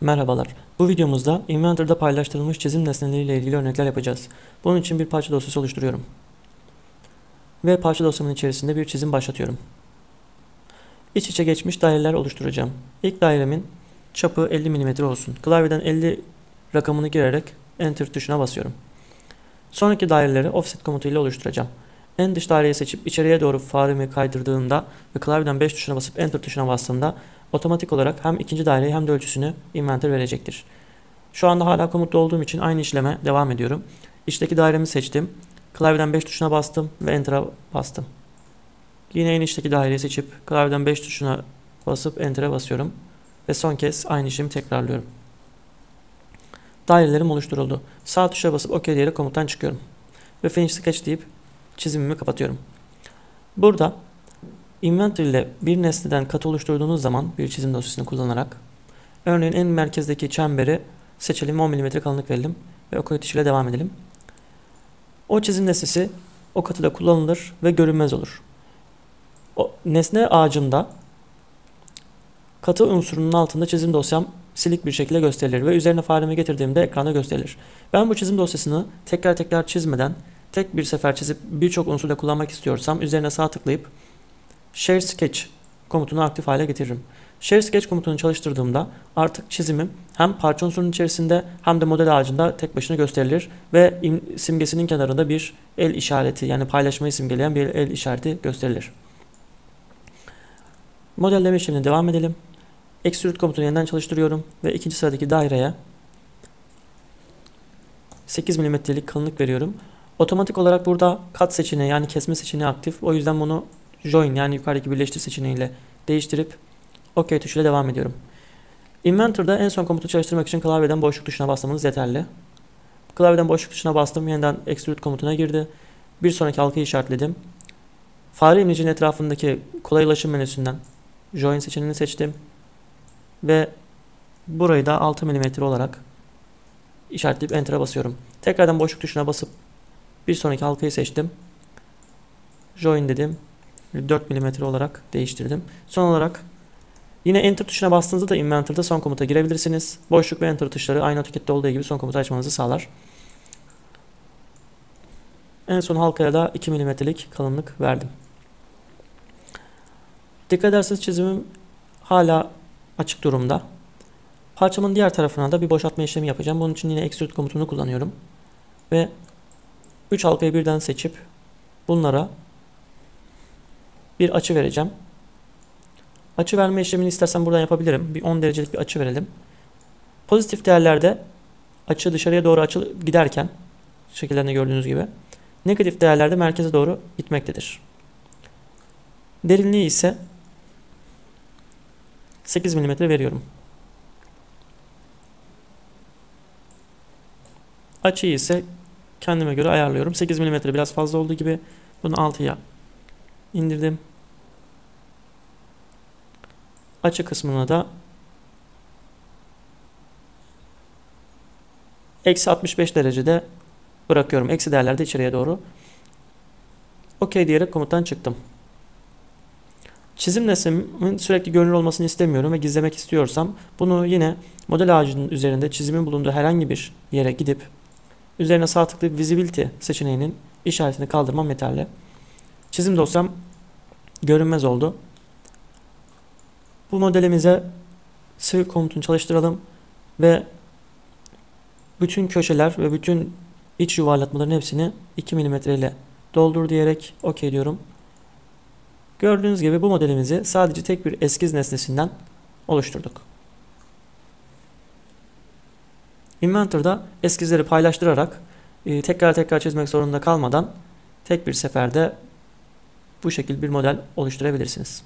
Merhabalar. Bu videomuzda Inventor'da paylaştırılmış çizim nesneleriyle ilgili örnekler yapacağız. Bunun için bir parça dosyası oluşturuyorum. Ve parça dosyamın içerisinde bir çizim başlatıyorum. İç içe geçmiş daireler oluşturacağım. İlk dairemin çapı 50 mm olsun. Klavyeden 50 rakamını girerek Enter tuşuna basıyorum. Sonraki daireleri Offset komutuyla oluşturacağım. En dış daireyi seçip içeriye doğru faremi kaydırdığımda ve klavyeden 5 tuşuna basıp Enter tuşuna bastığımda otomatik olarak hem ikinci daireyi hem de ölçüsünü inventor verecektir. Şu anda hala komutlu olduğum için aynı işleme devam ediyorum. İçteki dairemi seçtim. Klavyeden 5 tuşuna bastım ve Enter'a bastım. Yine en içteki daireyi seçip klavyeden 5 tuşuna basıp Enter'a basıyorum. Ve son kez aynı işlemi tekrarlıyorum. Dairelerim oluşturuldu. Sağ tuşa basıp OK diyerek komuttan çıkıyorum. Ve Finish Sketch deyip çizimimi kapatıyorum. Burada Inventor ile bir nesneden kat oluşturduğunuz zaman bir çizim dosyasını kullanarak örneğin en merkezdeki çemberi seçelim 10 mm kalınlık verelim ve OK ile devam edelim. O çizim nesnesi o katıda kullanılır ve görünmez olur. O nesne ağacımda katı unsurunun altında çizim dosyam silik bir şekilde gösterilir ve üzerine faremi getirdiğimde ekrana gösterilir. Ben bu çizim dosyasını tekrar tekrar çizmeden tek bir sefer çizip birçok unsurda kullanmak istiyorsam üzerine sağ tıklayıp Share Sketch komutunu aktif hale getiririm. Share Sketch komutunu çalıştırdığımda artık çizimim hem parça unsurunun içerisinde hem de model ağacında tek başına gösterilir ve simgesinin kenarında bir el işareti yani paylaşmayı simgeleyen bir el işareti gösterilir. Modelleme işlemine devam edelim. Extrude komutunu yeniden çalıştırıyorum ve ikinci sıradaki daireye 8 mm'lik kalınlık veriyorum. Otomatik olarak burada kat seçeneği yani kesme seçeneği aktif. O yüzden bunu join yani yukarıdaki birleştir seçeneğiyle değiştirip OK tuşuyla devam ediyorum. Inventor'da en son komutu çalıştırmak için klavyeden boşluk tuşuna basmanız yeterli. Klavyeden boşluk tuşuna bastım. Yeniden extrude komutuna girdi. Bir sonraki halkayı işaretledim. Fare imlecinin etrafındaki kolay ulaşım menüsünden join seçeneğini seçtim. Ve burayı da 6 mm olarak işaretleyip enter'a basıyorum. Tekrardan boşluk tuşuna basıp bir sonraki halkayı seçtim. Join dedim. 4 mm olarak değiştirdim. Son olarak yine Enter tuşuna bastığınızda da Inventor'da son komuta girebilirsiniz. Boşluk ve Enter tuşları aynı AutoCAD'de olduğu gibi son komutu açmanızı sağlar. En son halkaya da 2 mm'lik kalınlık verdim. Dikkat ederseniz çizimim hala açık durumda. Parçamın diğer tarafına da bir boşaltma işlemi yapacağım. Bunun için yine Extrude komutunu kullanıyorum. Ve 3 halkayı birden seçip bunlara bir açı vereceğim. Açı verme işlemini istersen buradan yapabilirim. Bir 10 derecelik bir açı verelim. Pozitif değerlerde açı dışarıya doğru açı giderken şekillerinde gördüğünüz gibi negatif değerlerde merkeze doğru gitmektedir. Derinliği ise 8 mm veriyorum. Açıyı ise kendime göre ayarlıyorum. 8 mm biraz fazla olduğu gibi bunu 6'ya indirdim. Açı kısmına da eksi 65 derecede bırakıyorum. Eksi değerlerde içeriye doğru. OK diyerek komuttan çıktım. Çizim nesnemin sürekli görünür olmasını istemiyorum ve gizlemek istiyorsam bunu yine model ağacının üzerinde çizimin bulunduğu herhangi bir yere gidip üzerine sağ tıklayıp Visibility seçeneğinin işaretini kaldırmam yeterli. Çizim dosyam görünmez oldu. Bu modelimize sığ komutunu çalıştıralım ve bütün köşeler ve bütün iç yuvarlatmaların hepsini 2 mm ile doldur diyerek OK diyorum. Gördüğünüz gibi bu modelimizi sadece tek bir eskiz nesnesinden oluşturduk. Inventor'da eskizleri paylaştırarak e, tekrar tekrar çizmek zorunda kalmadan tek bir seferde bu şekilde bir model oluşturabilirsiniz.